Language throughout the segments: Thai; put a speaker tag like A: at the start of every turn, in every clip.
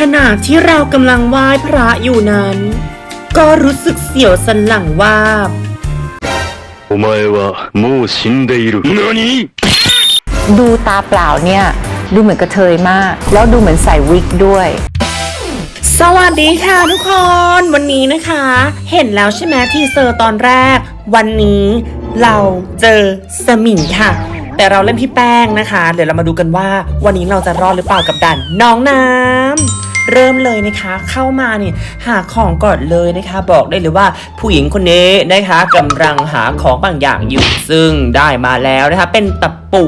A: ขณะที่เรากำลังไหว้พระอยู่นั้น ก็รู้สึกเสียวสันหลังว่าบ
B: お前はもう死んでいる。何
C: ดูตาเปล่าเนี่ย ดูเหมือนกระเทยมาก แล้วดูเหมือนใส่วิกด้วย
A: สวัสดีค่ะทุกคน วันนี้นะคะ เห็นแล้วใช่ไหมทีเซอร์ตอนแรก วันนี้เราเจอสมิงค่ะ แต่เราเล่นพี่แป้งนะคะ เดี๋ยวเรามาดูกันว่า วันนี้เราจะรอดหรือเปล่ากับด่านน้องน้ำเริ่มเลยนะคะเข้ามาเนี่ยหาของก่อนเลยนะคะ บอกได้เลยว่าผู้หญิงคนนี้นะคะกำลังหาของบางอย่างอยู่ซึ่งได้มาแล้วนะคะ เป็นตะปู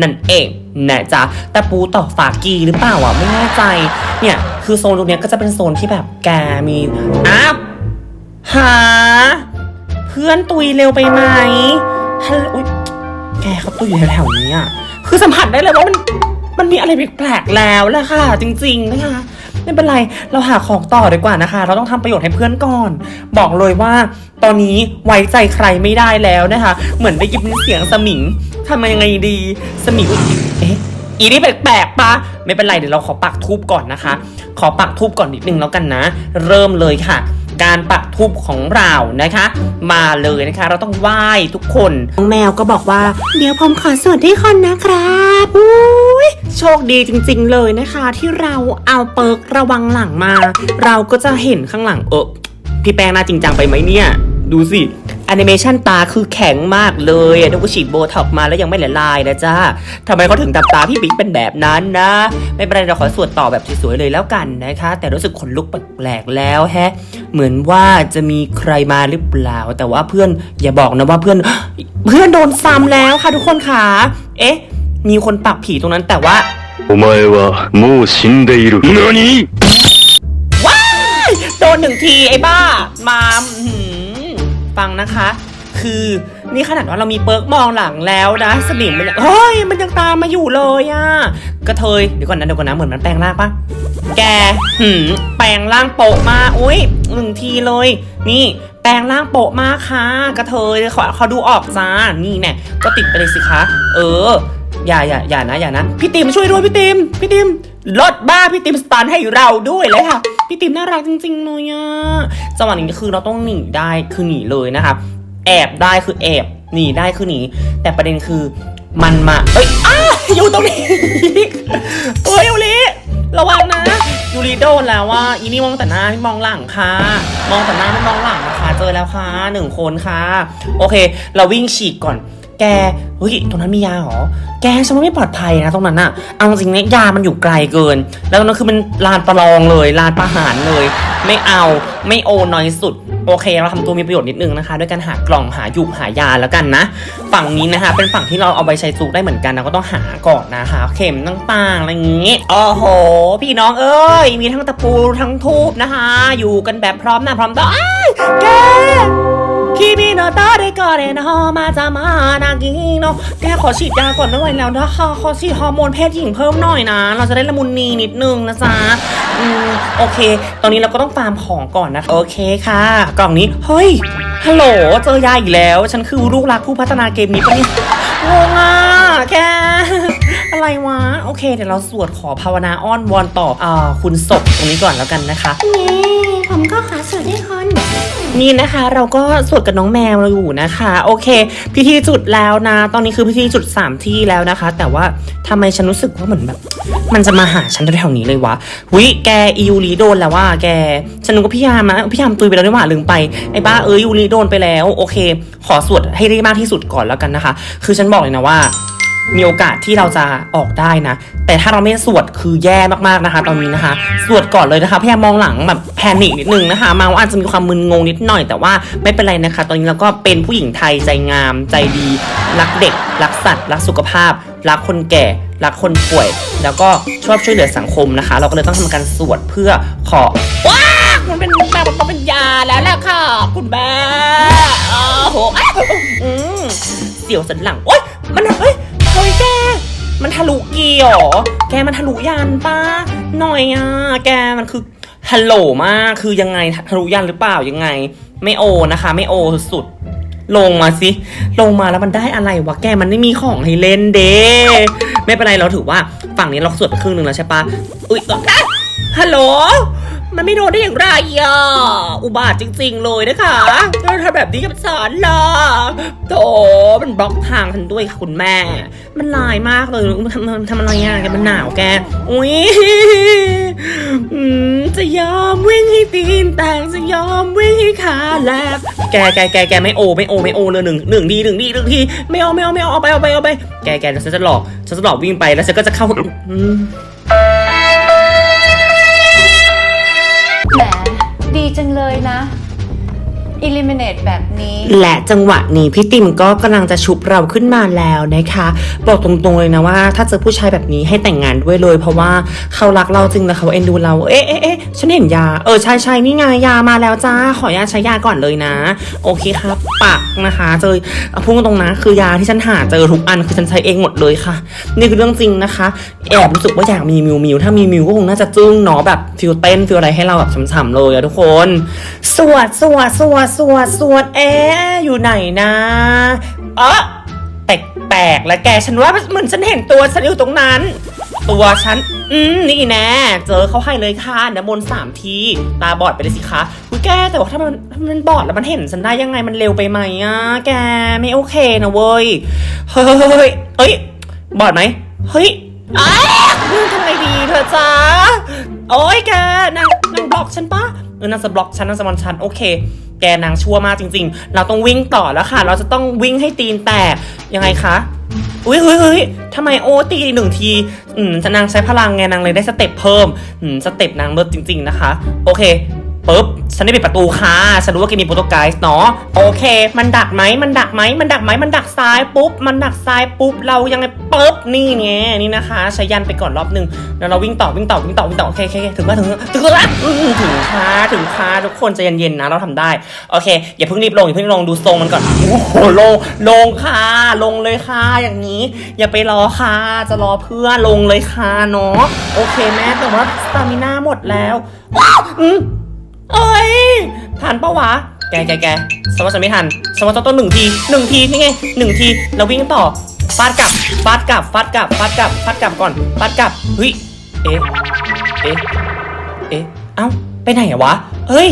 A: นั่นเองนะจ๊ะตะปูตอกฝากีหรือเปล่าอะไม่แน่ใจเนี่ยคือโซนตรงนี้ก็จะเป็นโซนที่แบบแกมีอ้าวหา เพื่อนตุยเร็วไปไหมฮัลโหล แกเขาตุยอยู่แถวๆนี้อะคือสัมผัสได้เลยว่ามันมันมีอะไรแปลกๆแล้วแหละค่ะ จริงๆนะคะไม่เป็นไร เราหาของต่อดีกว่านะคะ เราต้องทำประโยชน์ให้เพื่อนก่อน บอกเลยว่า ตอนนี้ไว้ใจใครไม่ได้แล้วนะคะ เหมือนได้ยินเสียงสมิงทำยังไงดี สมิงเอ๊ะอีนี่แปลกๆปะไม่เป็นไรเดี๋ยวเราขอปักทูบก่อนนะคะ ขอปักทูบก่อนนิดนึงแล้วกันนะ เริ่มเลยค่ะ การปักทูบของเรานะคะ มาเลยนะคะ เราต้องไหว้ทุกคนน้องแมวก็บอกว่า เดี๋ยวผมขอสวดให้คนนะครับอุ้ยโชคดีจริง ๆ เลยนะคะ ที่เราเอาเปิร์กระวังหลังมา เราก็จะเห็นข้างหลังเออพี่แป้งน่าจริงจังไปไหมเนี่ย ดูสิแอนิเมชันตาคือแข็งมากเลยอะนึกว่าฉีดโบท็อกซ์มาแล้วยังไม่ละลายนะจ้าทำไมเขาถึงทำตาพี่บิ๊กเป็นแบบนั้นนะ ไม่เป็นไรเราขอสวดต่อแบบสวยๆเลยแล้วกันนะคะ แต่รู้สึกขนลุกแปลกๆแล้วแฮะ เหมือนว่าจะมีใครมาหรือเปล่า แต่ว่าเพื่อนอย่าบอกนะว่าเพื่อน เพื่อนโดนซ้ำแล้วค่ะทุกคนค่ะเอ๊ะ มีคนปักผีตรงนั้นแต่ว่า
B: お前はもう死んでいる。何
A: ว้ายโดนหนึ่งทีไอ้บ้า มาอื้อหือ ฟังนะคะ คือนี่ขนาดว่าเรามีเปิร์กมองหลังแล้วนะสนิมมันยังเฮ้ยมันยังตามมาอยู่เลยอะกระเทยเดี๋ยวก่อนนะเดี๋ยวก่อนนะเหมือนมันแปลงร่างปะแกหืมแปลงร่างโปะมาอุ้ยหนึ่งทีเลย นี่ แปลงร่างโปะมาค่ะ กระเทยขอเขาดูออกจ้านี่แน่ก็ติดไปเลยสิคะ เอออย่าอย่าอย่านะอย่านะพี่ติมช่วยด้วยพี่ติมพี่ติม ลดบ้าพี่ติมสตันให้เราด้วยเลยค่ะ พี่ติมน่ารักจริงๆเลยอะจังหวะนี้คือเราต้องหนีได้คือหนีเลยนะคะแอบได้คือแอบหนีได้คือหนีแต่ประเด็นคือมันมาเอ้ยอ้าอยู่ตรงนี้โอ้ยยูริระวังนะยูริโดนแล้วว่าอีนี่มองแต่หน้าไม่มองหลังค่ะ มองแต่หน้าไม่มองหลังนะคะ เจอแล้วค่ะหนึ่งคนค่ะ โอเค เราวิ่งฉีกก่อน แกเฮ้ยตรงนั้นมียาเหรอ แกฉันว่าไม่ปลอดภัยนะตรงนั้นอะเอาจริงเนี่ยยามันอยู่ไกลเกิน แล้วตรงนั้นคือมันลานประลองเลยลานประหารเลย ไม่เอาไม่โอน้อยสุด โอเคเราทำตัวมีประโยชน์นิดนึงนะคะ ด้วยการหากล่องหาหยุกหายาแล้วกันนะ ฝั่งนี้นะคะเป็นฝั่งที่เราเอาไปใช้จุกได้เหมือนกันนะก็ต้องหาก่อนนะคะ เข็มต่างๆอะไรอย่างงี้โอ้โห พี่น้องเอ้ยมีทั้งตะปูทั้งทูบนะคะ อยู่กันแบบพร้อมหน้าพร้อมตาอ้ายแก คิมิโนตาเดกอเรนฮอมาจามานากิโนแกขอฉีดยาก่อนไม่ไหวแล้วนะคะขอฉีดฮอร์โมนเพศหญิงเพิ่มหน่อยนะ เราจะได้ละมุนนีนิดนึงนะจ๊ะอืมโอเค ตอนนี้เราก็ต้องฟาร์มของก่อนนะคะโอเคค่ะ กล่องนี้ เฮ้ย ฮัลโหล เจอยาอีกแล้ว ฉันคือลูกรักผู้พัฒนาเกมนี้ปะเนี่ยงงอะแก อะไรวะ โอเค เดี๋ยวเราสวดขอภาวนาอ้อนวอนต่ออ่าคุณศพตรงนี้ก่อนแล้วกันนะคะ
D: นี่ผมก็ขอสวดให้คน
A: นี่นะคะเราก็สวดกับน้องแมวเราอยู่นะคะ โอเค พิธีจุดแล้วนะ ตอนนี้คือพิธีจุด 3 ที่แล้วนะคะ แต่ว่าทำไมฉันรู้สึกว่าเหมือนแบบ มันจะมาหาฉันแถวๆนี้เลยวะวิแกอียูรีโดนแล้วว่าแกฉันนึกว่าพี่ยามนะพี่ยามตุยไปแล้วนี่หว่าลืมไปไอ้บ้าเอ้ยยูรีโดนไปแล้ว โอเค ขอสวดให้ได้มากที่สุดก่อนแล้วกันนะคะ คือฉันบอกเลยนะว่า มีโอกาสที่เราจะออกได้นะ แต่ถ้าเราไม่สวดคือแย่มากๆนะคะ ตอนนี้นะคะ สวดก่อนเลยนะคะพยายามมองหลังแบบแพนิคนิดนึงนะคะ มาว่าอาจจะมีความมึนงงนิดหน่อย แต่ว่าไม่เป็นไรนะคะ ตอนนี้เราก็เป็นผู้หญิงไทยใจงาม ใจดี รักเด็ก รักสัตว์ รักสุขภาพ รักคนแก่รักคนป่วย แล้วก็ชอบช่วยเหลือสังคมนะคะ เราก็เลยต้องทำการสวดเพื่อขอว้ามันเป็นแบบมันต้องเป็นยาแล้วแหละค่ะ คุณแม่โอ้โหเสียวสันหลังโอ๊ยมันเฮ้ย ฮ้ยแก มันทะลุเกีเหรอแกมันทะลุยันป้าหน่อยอะ แกมันคือฮัลโหลมาก คือยังไงทะลุยันหรือเปล่ายังไง ไม่โอนะคะ ไม่โอสุดลงมาสิ ลงมาแล้วมันได้อะไรวะ แกมันไม่มีของให้เล่นเด้ไม่เป็นไรเราถือว่าฝั่งนี้เราสวดไปครึ่งหนึ่งแล้วใช่ปะอุ้ยฮัลโหล มันไม่โดนได้อย่างไรอะ อุบาทจริง ๆ เลยนะคะแล้วทำแบบนี้กับฉันล่ะโถมันบล็อกทางฉันด้วยค่ะคุณแม่ มันลายมากเลยทำทำอะไรอะแกมันหนาวแก อุ้ยจะยอมวิ่งให้ตีนแตกจะยอมวิ่งให้ขาแลบแกแกแกแกไม่โอไม่โอไม่โอเลยหนึ่งหนึ่งทีหนึ่งทีหนึ่งทีไม่เอาไม่เอาไม่เอาเอาไปเอาไปเอาไป แกแกฉันจะหลอกฉันจะหลอกวิ่งไปแล้วฉันก็จะเข้า
C: ดีจังเลยนะ eliminate แบบนี้
A: และจังหวะนี้พี่ติมก็กำลังจะชุบเราขึ้นมาแล้วนะคะ บอกตรงๆเลยนะว่า ถ้าเจอผู้ชายแบบนี้ให้แต่งงานด้วยเลย เพราะว่าเขารักเราจริงแล้วเขาเอ็นดูเรา เอ๊ะเอ๊ะเอ๊ะฉันเห็นยา เออใช่ใช่นี่ไงยามาแล้วจ้า ขออนุญาตใช้ยาก่อนเลยนะ โอเคครับปักนะคะ เจอเอาพูดตรงนะ คือยาที่ฉันหาเจอทุกอันคือฉันใช้เองหมดเลยค่ะ นี่คือเรื่องจริงนะคะ แอบรู้สึกว่าอยากมีมิวมิวถ้ามีมิวก็คงน่าจะจึ้งเนาะแบบฟิลเต้นฟิลอะไรให้เราแบบฉ่ำๆเลยอะทุกคน สวดสวดสวดสวดสวดเอ๊ะอยู่ไหนนะเออแปลกๆแล้วแกฉันว่าเหมือนฉันเห็นตัวฉันอยู่ตรงนั้น ตัวฉัน อืมนี่แน่เจอเขาให้เลยค่ะน้ำมนต์สามทีตาบอดไปเลยสิคะคุยแกแต่ว่าถ้ามันถ้ามันบอดแล้วมันเห็นฉันได้ยังไงมันเร็วไปไหมอะแกไม่โอเคนะเว้ยเฮ้ยเฮ้ยบอดไหมเฮ้ยอ้าทำไงดีเธอจ้าโอ้ยแกนางนางบล็อกฉันปะเออนางจะบล็อกฉันนางจะมอนฉันโอเค แกนางชั่วมากจริง ๆ เราต้องวิ่งต่อแล้วค่ะ เราจะต้องวิ่งให้ตีนแตกยังไงคะอุ้ยเฮ้ยเฮ้ยทำไมโอตีหนึ่งที อืมนางใช้พลังไงนางเลยได้สเต็ปเพิ่ม อืมสเต็ปนางเลิศจริง ๆ นะคะ โอเค ปุ๊บฉันได้ปิดประตูค่ะฉันรู้ว่าแกมีโปรโตไกส์เนาะโอเค มันดักไหมมันดักไหมมันดักไหมมันดักซ้ายปุ๊บมันดักซ้ายปุ๊บเรายังไงปุ๊บนี่ไงนี่นะคะใช้ยันไปก่อนรอบหนึ่งแล้วเราวิ่งต่อวิ่งต่อวิ่งต่อวิ่งต่อโอเคโอเคถึงว่าถึงถึงแล้วถึงค่ะถึงค่ะทุกคนใจเย็นๆนะเราทำได้โอเคอย่าเพิ่งรีบลงอย่าเพิ่งลงดูทรงมันก่อนโอ้โหลงลงค่ะลงเลยค่ะอย่างนี้ อย่าไปรอค่ะจะรอเพื่อลงเลยค่ะเนาะโอเคแม่แต่ว่าสตามิน่าหมดแล้วว้าวอื เอ้ยทันปะวะ แกแกแกสมมติฉันไม่ทันสมมติต้นหนึ่งทีหนึ่งทีนี่ไงหนึ่งทีเราวิ่งต่อฟาดกลับฟาดกลับฟาดกลับฟาดกลับฟาดกลับก่อนฟาดกลับเฮ้ยเอ๊ะเอ๊ะเอ๊ะเอ้าไปไหนอะวะเฮ้ย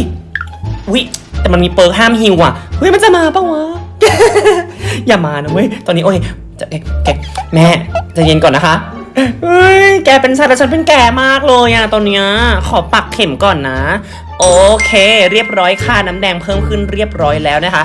A: วิแต่มันมีเปิร์ห้ามฮิวอะเฮ้ยมันจะมาปะวะอย่ามานะเว้ยตอนนี้โอ้ยจะแกแกแม่จะเย็นก่อนนะคะเฮ้ยแกเป็นชายแต่ฉันเป็นแกมากเลยอะตอนเนี้ยขอปักเข็มก่อนนะ โอเค เรียบร้อยค่ะน้ำแดงเพิ่มขึ้นเรียบร้อยแล้วนะคะ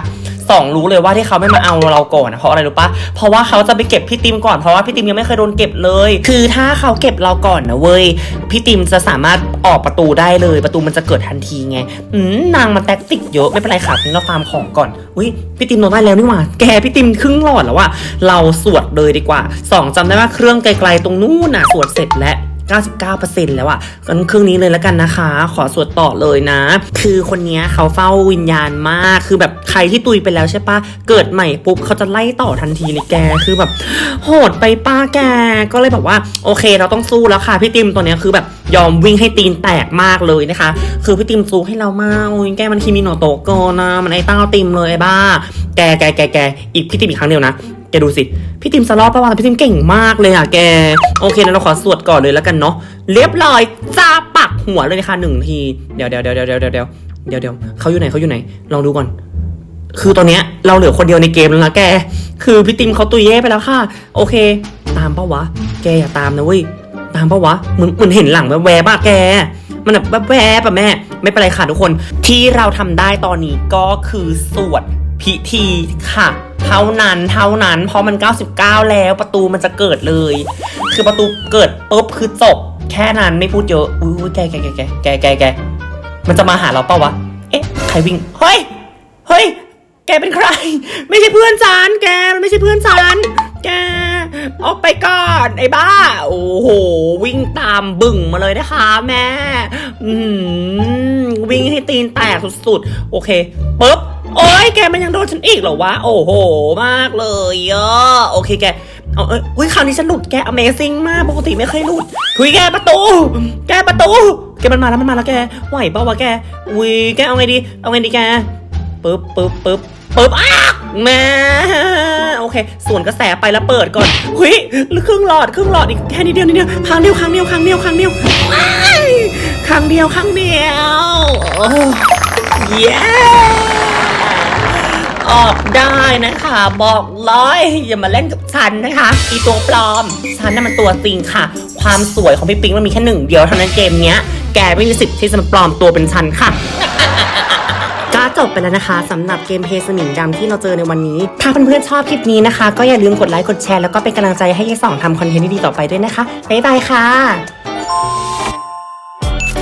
A: สองรู้เลยว่าที่เขาไม่มาเอาเราก่อนนะเพราะอะไรรู้ปะเพราะว่าเขาจะไปเก็บพี่ติมก่อนเพราะว่าพี่ติมยังไม่เคยโดนเก็บเลย คือถ้าเขาเก็บเราก่อนนะเว้ยพี่ติมจะสามารถออกประตูได้เลย ประตูมันจะเกิดทันทีไงอืมนางมันแท็กติกเยอะไม่เป็นไรค่ะนี่เราฟาร์มของก่อนอุ้ยพี่ติมโดนได้แล้วนี่หว่าแกพี่ติมครึ่งหลอดแล้วอะเราสวดเลยดีกว่าสองจำได้ว่าเครื่องไกลๆตรงนู้นน่ะสวดเสร็จแล้ว 99%แล้วอะ่ะกันครื่งนี้เลยแล้วกันนะคะ ขอสวดต่อเลยนะ คือคนนี้เขาเฝ้าวิญญาณมาก คือแบบใครที่ตุยไปแล้วใช่ปะเกิดใหม่ปุ๊บเขาจะไล่ต่อทันทีเลยแก คือแบบ โหดไปป้าแก ก็เลยแบบว่า โอเค เราต้องสู้แล้วค่ะพี่ติมตัวเนี้ยคือแบบยอมวิ่งให้ตีนแตกมากเลยนะคะ คือพี่ติมสู้ให้เรามากโอ้ยแกมันคิมิโนโตโกนะ มันไอ้เต้าติมเลยไอ้บ้า แกแกแกแกอีกพี่ติมอีกครั้งเดียวนะ แกดูสิ พี่ติมสลอบประวัติพี่ติมเก่งมากเลยอะแก โอเคนะเราขอสวดก่อนเลยแล้วกันเนาะ เรียบร้อยจ้าปักหัวเลยนะคะหนึ่งที เดี๋ยวเดี๋ยวเดี๋ยวเดี๋ยวเดี๋ยวเดี๋ยวเดี๋ยวเดี๋ยวเขาอยู่ไหนเขาอยู่ไหน ลองดูก่อน คือตอนเนี้ยเราเหลือคนเดียวในเกมแล้วนะแก คือพี่ติมเขาตุยเย่ไปแล้วค่ะ โอเค ตามปะวะ แกอย่าตามนะเว้ย ตามปะวะ เหมือนเหมือนเห็นหลังแวบๆอะแกมันแบบแวบๆอะแม่ ไม่เป็นไรค่ะทุกคน ที่เราทำได้ตอนนี้ก็คือสวด พิธีค่ะ เท่านั้นเท่านั้น เพราะมัน 99 แล้วประตูมันจะเกิดเลย คือประตูเกิดปุ๊บคือจบ แค่นั้นไม่พูดเยอะอุ้ยแกแกแกแกแกแกแกมันจะมาหาเราเปล่าวะ เอ๊ะใครวิ่งเฮ้ยเฮ้ยแกเป็นใคร ไม่ใช่เพื่อนฉันแกมันไม่ใช่เพื่อนฉันแกออกไปก่อนไอ้บ้า โอ้โห วิ่งตามบึ่งมาเลยนะคะแม่อืมวิ่งให้ตีนแตกสุดๆ โอเคปุ๊บ โอ้ยแกมันยังโดนฉันอีกเหรอวะ โอ้โห มากเลยเอโอเคแกเอาเอ้ยอุ้ยคราวนี้ฉันหลุดแก Amazing มาก ปกติไม่เคยหลุดคุยแกประตู แกประตู แกมันมาแล้วมันมาแล้วแก ไหวเปล่าวะแก อุ้ยแกเอาไงดี เอาไงดีแก ปึ๊บปึ๊บปึ๊บปึ๊บอ้าแม่โอเค ส่วนกระแสไปแล้วเปิดก่อนหุยครึ่งหลอดครึ่งหลอดอีกแค่นิดเดียวนิดเดียวครั้งเดียวครั้งเดียวครั้งเดียวครั้งเดียวว้ายครั้งเดียวครั้งเดียวโอ้เย้ ออกได้นะคะ บอกเลยอย่ามาเล่นกับฉันนะคะ อีตัวปลอม ฉันน่ะมันตัวจริงค่ะ ความสวยของพี่ปิ๊งมันมีแค่หนึ่งเดียวเท่านั้นเกมเนี้ย แกไม่มีสิทธิ์ที่จะมาปลอมตัวเป็นฉันค่ะก็จบไปแล้วนะคะสำหรับเกมเพย์สมิงดำที่เราเจอในวันนี้ ถ้าเพื่อนๆชอบคลิปนี้นะคะ ก็อย่าลืมกดไลค์กดแชร์แล้วก็เป็นกำลังใจให้ยายสองทำคอนเทนต์ดีๆต่อไปด้วยนะคะบ๊ายบายค่ะ